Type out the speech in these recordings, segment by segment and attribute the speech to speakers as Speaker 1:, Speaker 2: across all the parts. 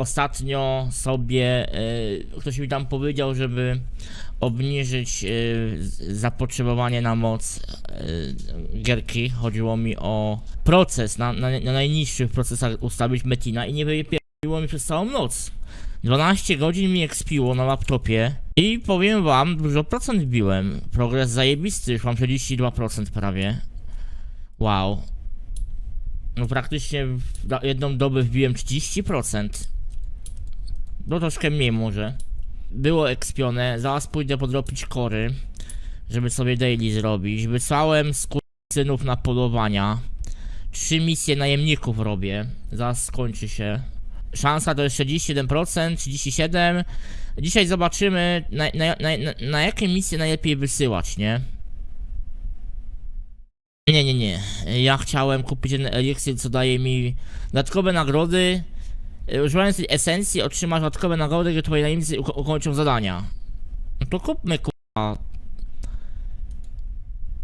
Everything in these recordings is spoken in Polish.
Speaker 1: ostatnio sobie e, ktoś mi tam powiedział, żeby obniżyć e, zapotrzebowanie na moc e, gierki. Chodziło mi o proces, na, na, na najniższych procesach ustawić Metina i nie wypierdoliło mi przez całą noc. 12 godzin mi ekspiło na laptopie i powiem wam, dużo procent wbiłem. Progres zajebisty, już mam 32% prawie. Wow. No praktycznie jedną dobę wbiłem 30%. No troszkę mniej może. Było ekspione, zaraz pójdę podrobić kory, żeby sobie daily zrobić. Wysłałem synów na polowania. Trzy misje najemników robię. Zaraz skończy się. Szansa to jest 61%, 37%. Dzisiaj zobaczymy na, na, na, na, na jakie misje najlepiej wysyłać, nie? Nie, nie, nie. Ja chciałem kupić ten eliksir, co daje mi dodatkowe nagrody. E, Używając tej esencji otrzymasz dodatkowe nagrody, gdy twoje najemnicy uko- ukończą zadania. No to kupmy kurwa.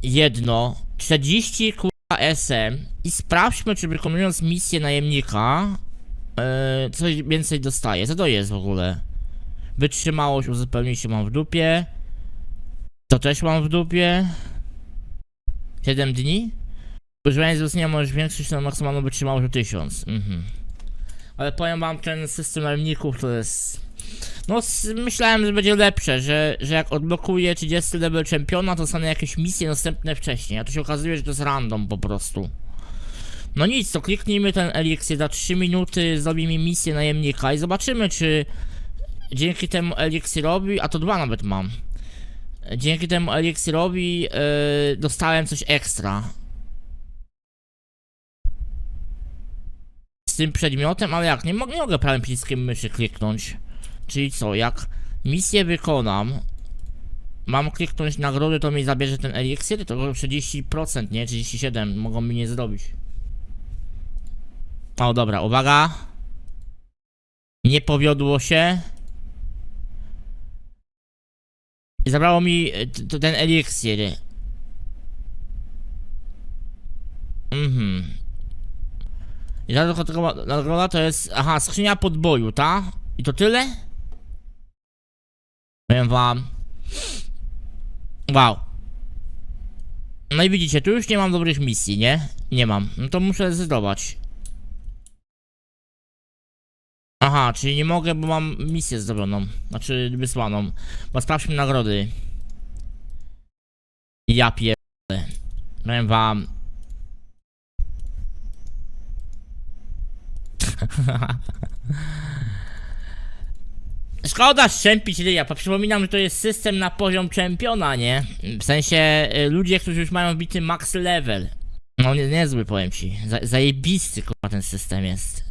Speaker 1: Jedno. 40 kurwa SM i sprawdźmy, czy wykonując misję najemnika e, coś więcej dostaje. Co to jest w ogóle? Wytrzymałość uzupełnić się mam w dupie. To też mam w dupie. 7 dni? Używając wzmocnienia możesz zwiększyć na maksymalną wytrzymałość o 1000. Mhm. Ale powiem wam, ten system najemników to jest... No, myślałem, że będzie lepsze, że, że jak odblokuję 30 level czempiona, to dostanę jakieś misje następne wcześniej, a to się okazuje, że to jest random po prostu. No nic, to kliknijmy ten eliksir, za 3 minuty zrobi mi misję najemnika i zobaczymy, czy dzięki temu eliksirowi, a to dwa nawet mam, dzięki temu eliksirowi yy, dostałem coś ekstra. Z tym przedmiotem, ale jak? Nie, nie mogę prawym przyciskiem myszy kliknąć. Czyli co, jak misję wykonam, mam kliknąć nagrody, to mi zabierze ten eliksir? To 30%, nie? 37% mogą mi nie zrobić. O, dobra, uwaga. Nie powiodło się. I zabrało mi e, ten eliksir. Mhm. I ta nagroda to jest. Aha, skrzynia podboju, ta? I to tyle? Powiem wam. Wow. No i widzicie, tu już nie mam dobrych misji, nie? Nie mam. No to muszę zdecydować. Aha, czyli nie mogę, bo mam misję zrobioną. Znaczy wysłaną. Bo sprawdźmy nagrody. Ja pierdolę. Powiem wam. Szkoda szczępić ryja, bo przypominam, że to jest system na poziom czempiona, nie? W sensie y, ludzie, którzy już mają bity max level. No nie, niezły powiem ci. Za, zajebisty kurwa ten system jest.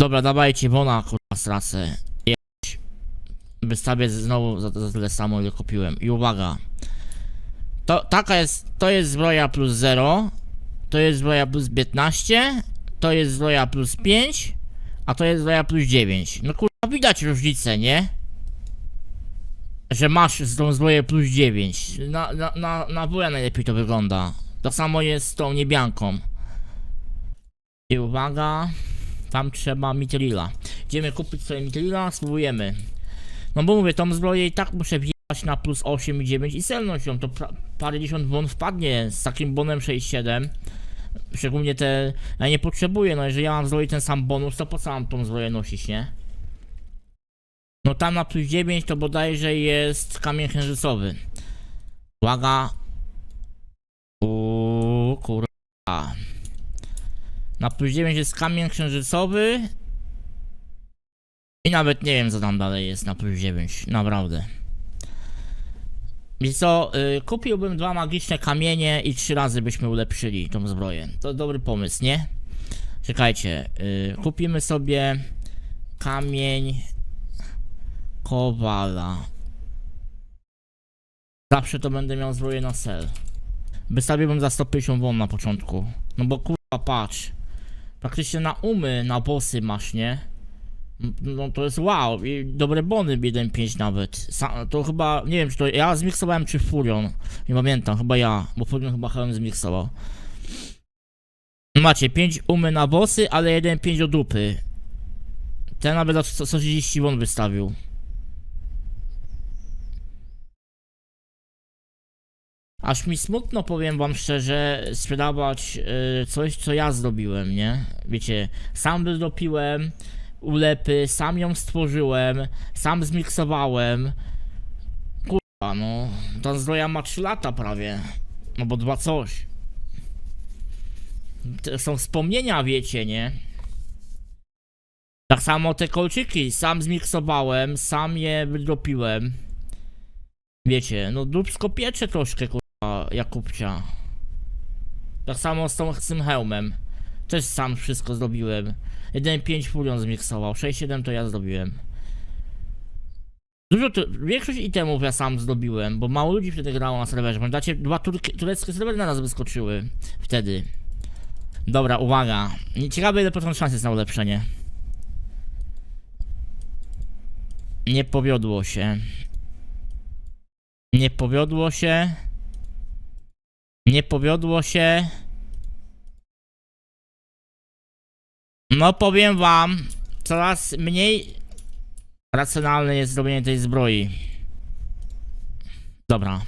Speaker 1: Dobra, dawajcie wona kurwa stracę. Jedź. Wystawię znowu za, za tyle samo ile kupiłem. I uwaga. To, taka jest, to jest zbroja plus 0. To jest zbroja plus 15. To jest zbroja plus 5. A to jest zbroja plus 9. No kurwa widać różnicę, nie? Że masz z tą zbroję plus 9. Na, na, na, na wuja najlepiej to wygląda. To samo jest z tą niebianką. I uwaga. Tam trzeba Mitrila. Idziemy kupić sobie Mitrila, spróbujemy. No bo mówię, tą zbroję i tak muszę wjechać na plus 8 i 9 i selnąć ją. To parędziesiąt bon wpadnie z takim bonem 6,7. Szczególnie te... Ja nie potrzebuję, no jeżeli ja mam zbroję ten sam bonus, to po co mam tą zbroję nosić, nie? No tam na plus 9 to bodajże jest kamień księżycowy. Uwaga. Uuu, kurwa. Na plus 9 jest kamień księżycowy. I nawet nie wiem co tam dalej jest na plus 9, naprawdę. Wiesz co, y, kupiłbym dwa magiczne kamienie i trzy razy byśmy ulepszyli tą zbroję. To dobry pomysł, nie? Czekajcie, y, kupimy sobie kamień kowala. Zawsze to będę miał zbroję na sel. Wystawiłbym za 150 won na początku. No bo kurwa patrz. Praktycznie na umy, na bossy masz, nie? No to jest wow, i dobre bony 1.5 nawet. To chyba, nie wiem czy to ja zmiksowałem czy Furion. Nie pamiętam, chyba ja, bo Furion chyba Helm zmiksował. Macie 5 umy na bossy, ale 1.5 do dupy. Ten nawet za 130 won wystawił. Aż mi smutno, powiem wam szczerze, sprzedawać y, coś, co ja zrobiłem, nie? Wiecie, sam wydopiłem ulepy, sam ją stworzyłem, sam zmiksowałem. Kurwa, no, ta zbroja ma 3 lata prawie, no bo dwa coś. To są wspomnienia, wiecie, nie? Tak samo te kolczyki, sam zmiksowałem, sam je wydopiłem. Wiecie, no dupsko piecze troszkę, kurwa, Jakubcia. Tak samo z, tą, z tym hełmem. Też sam wszystko zrobiłem. 1.5 Furion zmiksował, 6.7 to ja zrobiłem. Dużo, tu, większość itemów ja sam zdobiłem, bo mało ludzi wtedy grało na serwerze. Pamiętacie, dwa turki, tureckie serwery na nas wyskoczyły wtedy. Dobra, uwaga. Ciekawe ile procent szans jest na ulepszenie. Nie powiodło się. Nie powiodło się. Nie powiodło się. No powiem wam, coraz mniej racjonalne jest zrobienie tej zbroi. Dobra.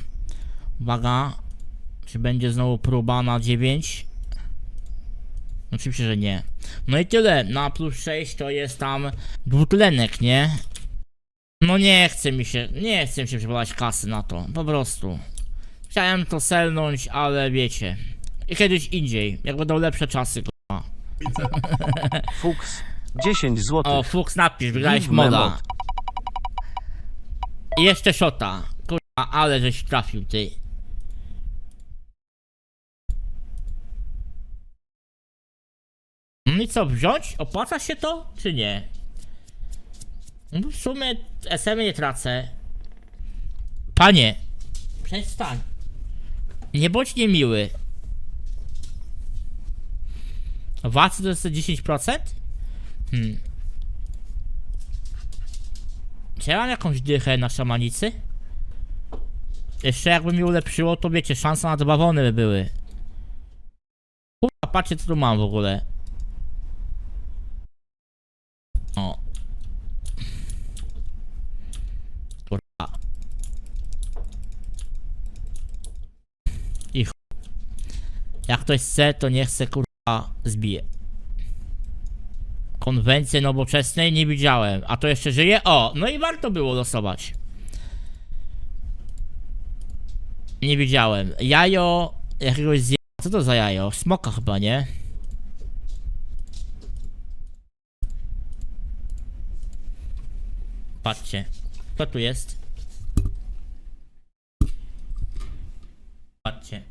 Speaker 1: Uwaga. Czy będzie znowu próba na 9? Oczywiście, że nie. No i tyle. Na plus 6 to jest tam dwutlenek, nie? No nie chce mi się, nie chce mi się przepalać kasy na to, po prostu. Chciałem to selnąć, ale wiecie. I kiedyś indziej, jak będą lepsze czasy, k***a.
Speaker 2: Fuchs 10 zł.
Speaker 1: O, Fuchs napisz, wygrałeś
Speaker 2: Give
Speaker 1: moda. I jeszcze shota. Kurwa, ale żeś trafił, ty. No i co, wziąć? Opłaca się to, czy nie? No w sumie SM nie tracę. Panie, przestań. Nie bądź niemiły. Wacy to jest te 10%? Hmm. Czy ja mam jakąś dychę na szamanicy? Jeszcze jakby mi ulepszyło, to wiecie, szanse na dwa wony by były. Kurwa, patrzcie co tu mam w ogóle. O. Kurwa. I. Jak ktoś chce, to nie chce kurwa zbije. Konwencję nowoczesnej nie widziałem. A to jeszcze żyje? O, no i warto było losować. Nie widziałem. Jajo jakiegoś zje... Co to za jajo? Smoka chyba, nie? Patrzcie. Kto tu jest? Patrzcie.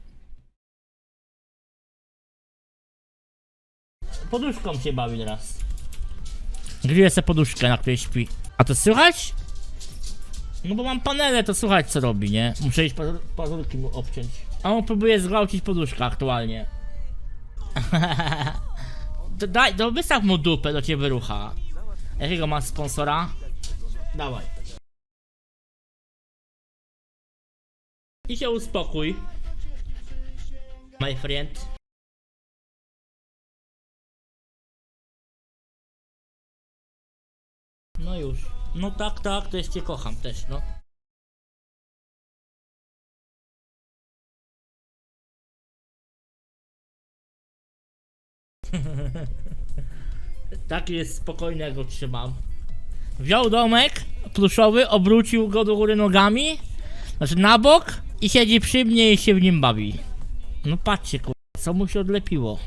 Speaker 1: Poduszką się bawi teraz. Gryję sobie poduszkę, na której śpi. A to słychać? No bo mam panele, to słychać co robi, nie? Muszę iść pazur pazurki mu obciąć. A on próbuje zgwałcić poduszkę aktualnie. daj, to wystaw mu dupę, do ciebie wyrucha. Jakiego masz sponsora? Dawaj. I się uspokój. My friend. Już. No tak, tak, to jeszcze kocham też, no. Taki jest spokojny, jak go trzymam. Wziął domek pluszowy, obrócił go do góry nogami, znaczy na bok i siedzi przy mnie i się w nim bawi. No patrzcie, kur... co mu się odlepiło.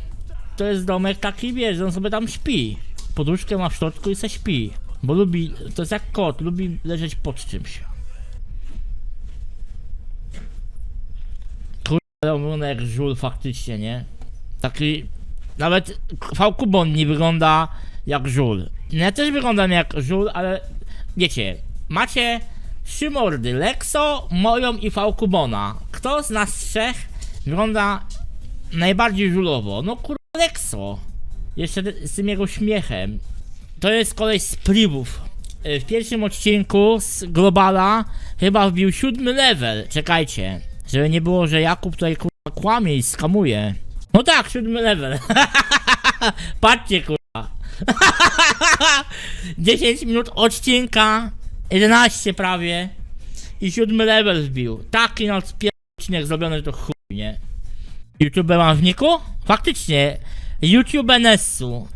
Speaker 1: To jest domek taki, wiesz, on sobie tam śpi. Poduszkę ma w środku i se śpi. Bo lubi, to jest jak kot, lubi leżeć pod czymś. Jak żul faktycznie, nie? Taki, nawet Fałkubon nie wygląda jak żul. Ja też wyglądam jak żul, ale wiecie, macie trzy mordy, Lexo, moją i Fałkubona. Kto z nas trzech wygląda najbardziej żulowo? No kurwa Lexo. Jeszcze z tym jego śmiechem. To jest koleś z Privów. Y, W pierwszym odcinku z Globala chyba wbił siódmy level. Czekajcie. Żeby nie było, że Jakub tutaj kurwa kłamie i skamuje. No tak, siódmy level. Patrzcie kurwa. 10 minut odcinka, 11 prawie i siódmy level wbił. Taki no pier- odcinek zrobiony to chuj, nie? YouTube mam w niku? Faktycznie, YouTube NS-u.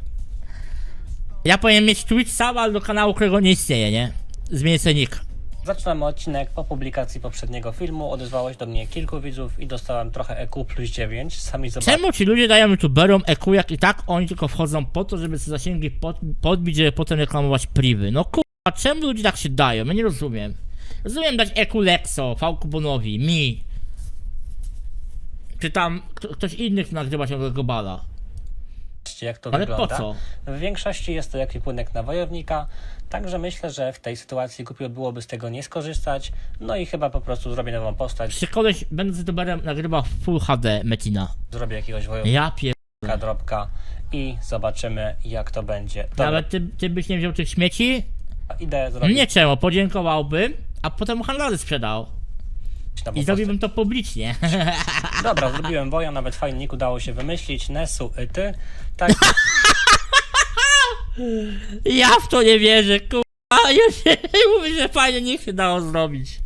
Speaker 1: Ja powinien mieć Twitch sam, ale do kanału, którego nie istnieje, nie? Zmienię sobie nick.
Speaker 3: Zaczynamy odcinek po publikacji poprzedniego filmu. Odezwało się do mnie kilku widzów i dostałem trochę EQ plus 9. Sami zobaczcie.
Speaker 1: Czemu ci ludzie dają youtuberom EQ, jak i tak oni tylko wchodzą po to, żeby sobie zasięgi pod, podbić, żeby potem reklamować priwy? No kurwa, czemu ludzie tak się dają? Ja nie rozumiem. Rozumiem dać EQ Lexo, Falkubonowi, mi. Czy tam kto, ktoś inny chce nagrywać tego bala.
Speaker 3: Jak to
Speaker 1: Ale po
Speaker 3: wygląda.
Speaker 1: co?
Speaker 3: W większości jest to ekwipunek na wojownika, także myślę, że w tej sytuacji głupio byłoby z tego nie skorzystać. No i chyba po prostu zrobię nową postać,
Speaker 1: Czy koleś, będąc youtuberem, nagrywa w Full HD Metina?
Speaker 3: zrobię jakiegoś wojownika,
Speaker 1: Ja pier...
Speaker 3: dropka i zobaczymy jak to będzie. Dobra,
Speaker 1: Nawet ty, ty byś nie wziął tych śmieci?
Speaker 3: idę zrobić
Speaker 1: Nie czemu, podziękowałbym, a potem handlarz sprzedał. I zrobiłbym to publicznie.
Speaker 3: Dobra, zrobiłem woja, nawet fajny nick udało się wymyślić. Nesu i ty. Tak,
Speaker 1: Ja w to nie wierzę, kurwa. Już mówię, że fajnie niech się dało zrobić.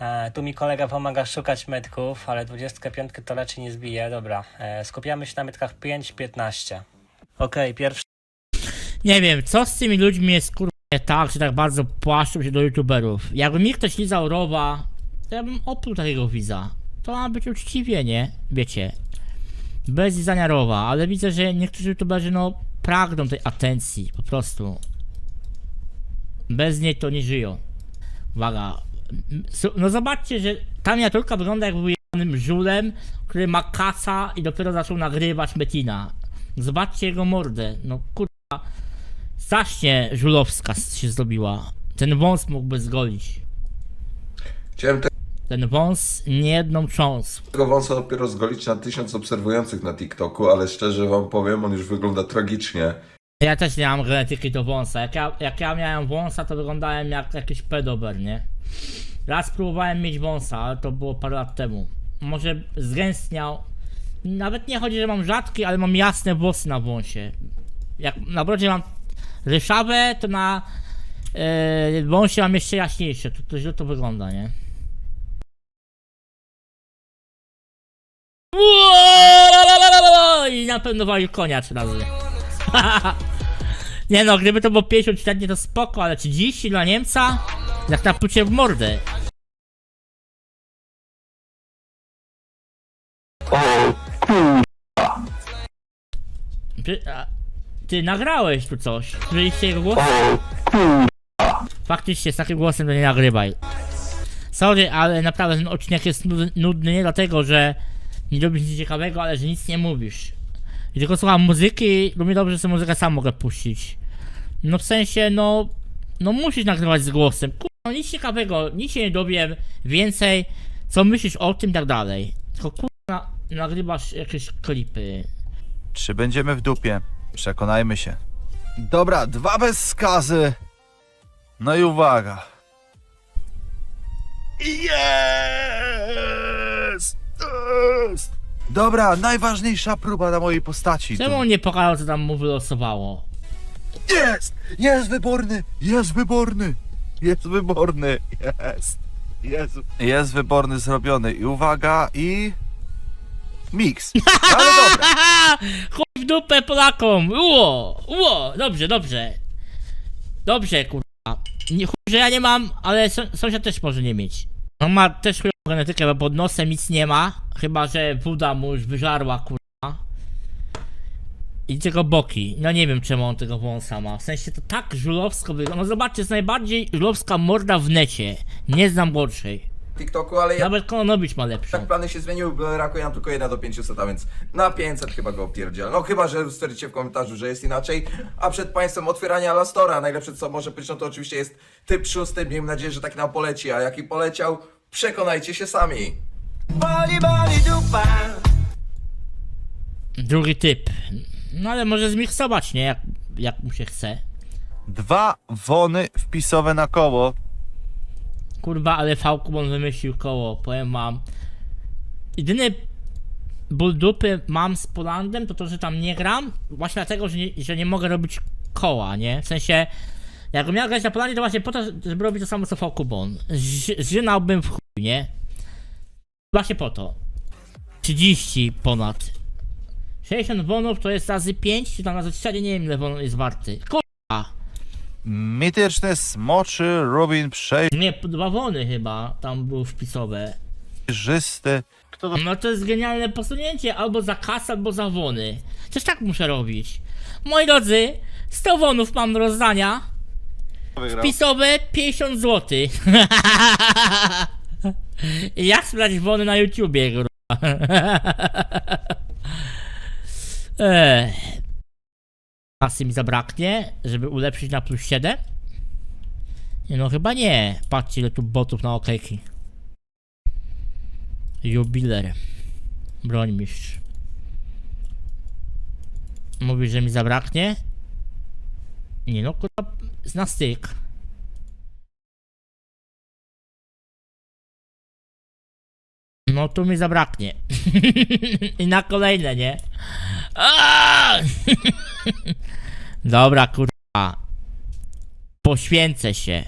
Speaker 3: E, tu mi kolega pomaga szukać metków, ale 25 to raczej nie zbije. Dobra, e, skupiamy się na metkach 5-15. Okej, pierwszy
Speaker 1: Nie wiem, co z tymi ludźmi jest kurwa tak, że tak bardzo płaszczą się do youtuberów. Jakby mi ktoś lizał rowa, to ja bym opluł takiego widza. To ma być uczciwie, nie? Wiecie. Bez lizania rowa, ale widzę, że niektórzy youtuberzy no pragną tej atencji, po prostu. Bez niej to nie żyją. Uwaga. No zobaczcie, że ta miniaturka wygląda jakby był jebanym żulem, który ma kasa i dopiero zaczął nagrywać Metina. Zobaczcie jego mordę. No kurwa. Strasznie żulowska się zrobiła. Ten wąs mógłby zgolić.
Speaker 4: Chciałem
Speaker 1: Ten wąs nie jedną cząst.
Speaker 4: tego wąsa dopiero zgolić na tysiąc obserwujących na TikToku, ale szczerze wam powiem, on już wygląda tragicznie.
Speaker 1: Ja też nie mam genetyki do wąsa. Jak ja, jak ja miałem wąsa, to wyglądałem jak jakiś pedober, nie? Raz próbowałem mieć wąsa, ale to było parę lat temu. Może zgęstniał. Nawet nie chodzi, że mam rzadki, ale mam jasne włosy na wąsie. Jak na brodzie mam ryszawe, to na e, wąsie mam jeszcze jaśniejsze. To, to źle to wygląda, nie? I na pewno walił konia trzy razy. Nie no, gdyby to było 54 to spoko, ale 30 dla Niemca? Jak na plucie w mordę. Ty, a, ty nagrałeś tu coś. Słyszeliście jego głos? Faktycznie, z takim głosem to nie nagrywaj. Sorry, ale naprawdę ten odcinek jest nud- nudny nie dlatego, że nie robisz nic ciekawego, ale że nic nie mówisz. I tylko słucham muzyki, równie dobrze sobie muzykę sam mogę puścić. No w sensie, no... No musisz nagrywać z głosem. Kurwa, nic ciekawego, nic się nie dowiem więcej, co myślisz o tym i tak dalej. Tylko kurwa, nagrywasz jakieś klipy.
Speaker 5: Czy będziemy w dupie? Przekonajmy się. Dobra, dwa bez skazy. No i uwaga. Jest! Jest! Dobra, najważniejsza próba na mojej postaci.
Speaker 1: Czemu on nie pokazał, co tam mu wylosowało?
Speaker 5: Jest! Jest wyborny! Jest wyborny! Jest wyborny! Jest! Jest, jest wyborny zrobiony. I uwaga, i... Mix. Ale dobra.
Speaker 1: Chuj w dupę Polakom! Uło! Uło! Dobrze, dobrze. Dobrze, kurwa. Nie, chuj, że ja nie mam, ale są- sąsiad też może nie mieć. On ma też chujową genetykę, bo pod nosem nic nie ma. Chyba, że woda mu już wyżarła, kurwa. I tylko boki. No nie wiem, czemu on tego wąsa ma. W sensie to tak żulowsko wygląda. No zobaczcie, jest najbardziej żulowska morda w necie. Nie znam gorszej.
Speaker 6: TikToku, ale ja
Speaker 1: Nawet Kononowicz ma lepszą.
Speaker 6: tak plany się zmieniły, bo brakuje nam tylko 1 do 500, a więc na 500 chyba go opierdzielę. No chyba, że stwierdzicie w komentarzu, że jest inaczej. A przed Państwem otwieranie Alastora. Najlepsze co może być, no to oczywiście jest typ szósty. Miejmy nadzieję, że tak nam poleci, a jaki poleciał, przekonajcie się sami.
Speaker 1: Drugi typ. No ale może zmiksować, nie? Jak, jak mu się chce.
Speaker 5: Dwa wony wpisowe na koło.
Speaker 1: Kurwa, ale Fałkubon wymyślił koło, powiem wam. Jedyny ból dupy mam z Polandem, to to, że tam nie gram, właśnie dlatego, że nie, że nie mogę robić koła, nie? W sensie, jakbym miał grać na Polandzie, to właśnie po to, żeby robić to samo co Fokubon. Zżynałbym w chuj, nie? Właśnie po to. 30 ponad. 60 bonów to jest razy 5, czy tam razy 4, nie wiem ile bon jest warty. Kurwa.
Speaker 5: Mityczny smoczy Rubin
Speaker 1: Nie, dwa wony chyba tam były wpisowe.
Speaker 5: przejrzysty.
Speaker 1: No to jest genialne posunięcie, albo za kasę, albo za wony. Też tak muszę robić. Moi drodzy, 100 wonów mam do rozdania. Wpisowe 50 zł. Jak sprzedać wony na YouTubie, kurwa. Ech. Kasy mi zabraknie, żeby ulepszyć na plus 7? Nie no chyba nie. Patrzcie ile tu botów na okejki. Jubiler. Brońmistrz. Mówi, że mi zabraknie? Nie no, kurwa, na styk. No tu mi zabraknie. I na kolejne, nie? Dobra, kurwa. Poświęcę się.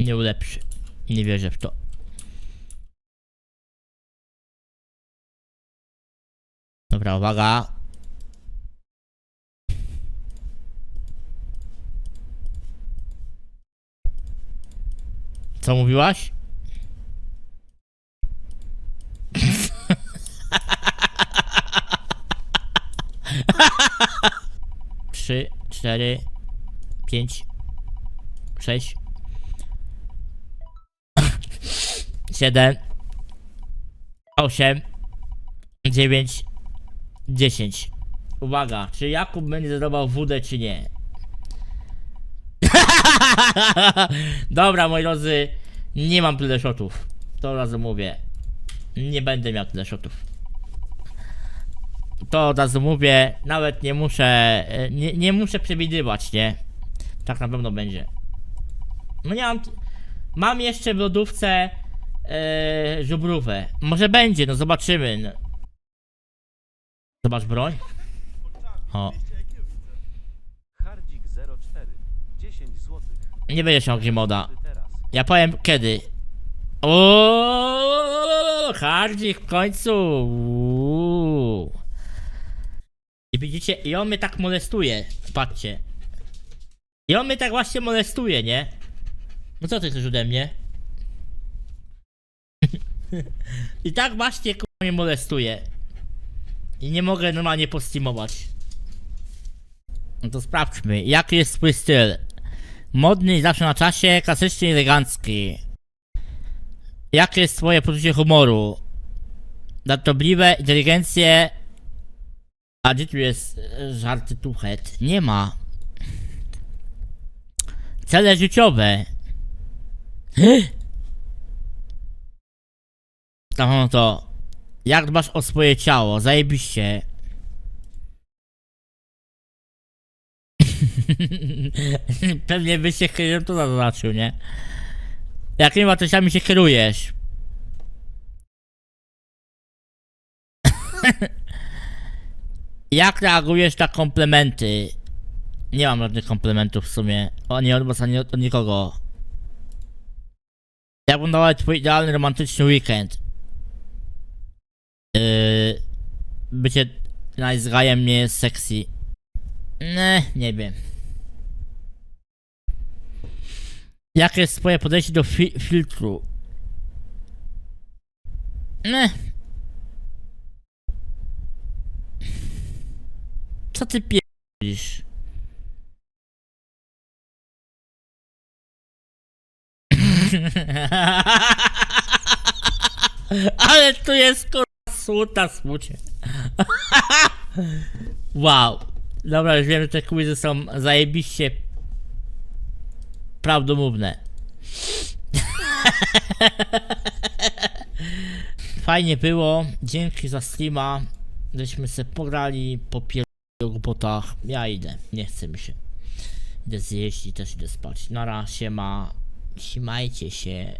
Speaker 1: Nie ulepszy. Nie wierzę w to. Dobra, uwaga. Co mówiłaś? Trzy, cztery, pięć, sześć, siedem, osiem, dziewięć, dziesięć. Uwaga, czy Jakub będzie zadawał wódę, czy nie? Dobra, moi drodzy, nie mam tyle shotów. To razu mówię. Nie będę miał tyle shotów. To od razu mówię, nawet nie muszę, e, nie, nie muszę przewidywać, nie? Tak na pewno będzie. No nie mam, mam jeszcze w lodówce e, żubrówę. Może będzie, no zobaczymy. No. Zobacz broń. O,
Speaker 2: Hardzik 04. 10 zł.
Speaker 1: nie będziesz miał Grimoda. Ja powiem kiedy. O, hardzik w końcu. Uuu. Widzicie, i on mnie tak molestuje. Patrzcie. I on mnie tak właśnie molestuje, nie? No co ty chcesz ode mnie? I tak właśnie kurwa mnie molestuje. I nie mogę normalnie postreamować. No to sprawdźmy, jaki jest twój styl. Modny i zawsze na czasie, klasyczny i elegancki. Jakie jest twoje poczucie humoru? Datobliwe, inteligencje... A gdzie tu jest e, żarty tuchet? Nie ma. Cele życiowe. No to... Jak dbasz o swoje ciało? Zajebiście. Pewnie byś się kierowcą to zaznaczył, nie? Jakimi wartościami się kierujesz? Jak reagujesz na komplementy? Nie mam żadnych komplementów w sumie. Ani od was, ani od, nikogo. Jak wyglądał twój idealny romantyczny weekend? Yy, bycie nice nie jest sexy. Ne, nie wiem. Jakie jest twoje podejście do fi filtru? Ne. Co ty pierdolisz? Ale tu jest kurwa smuta smucie. wow. Dobra, już wiem, że te quizy są zajebiście prawdomówne. Fajnie było, dzięki za streama, żeśmy se pograli po głupotach. Ja idę, nie chce mi się. Idę zjeść i też idę spać. Na razie ma, trzymajcie się.